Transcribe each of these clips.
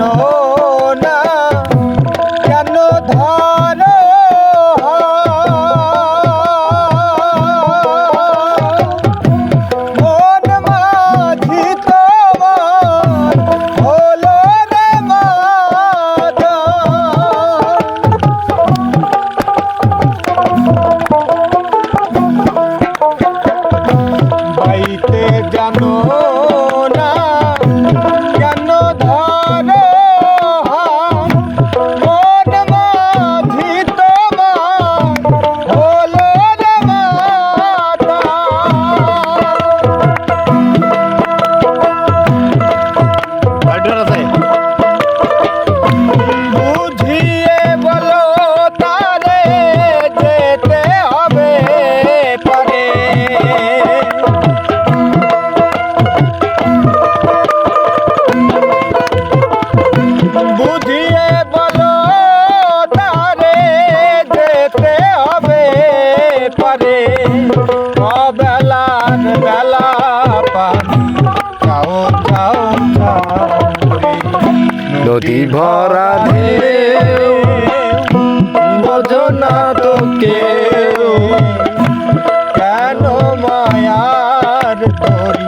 no. হবে পারে। বেলার বেলা পানি। যাও যাও। নদী ভরা ঢেউ বোঝো না তো কেন মায়ার তরি?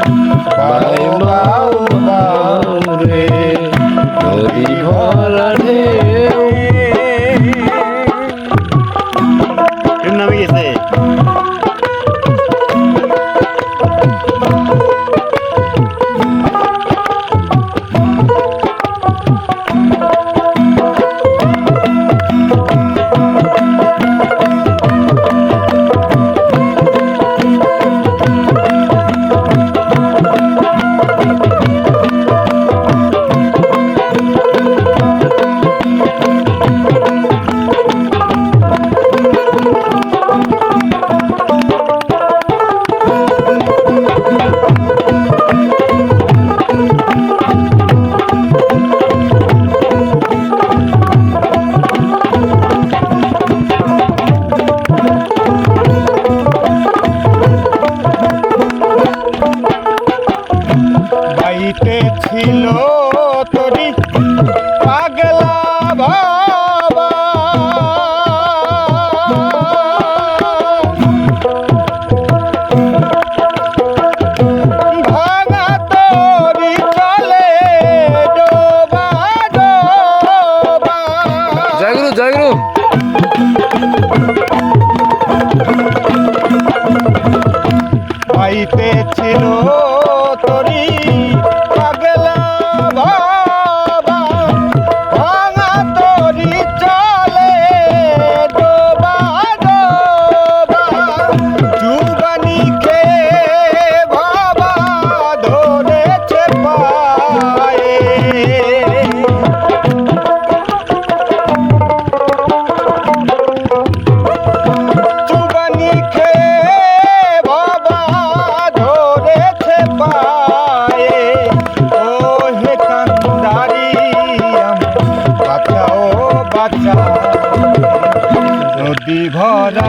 বাইতে ছিল তরি পাগলা বাবা। ভাঙা তরি চলে ডোবা ডোবা। জয়গুরু জয়গুরু পাইতে ছিল তরি। বাঁচা নদী ভরা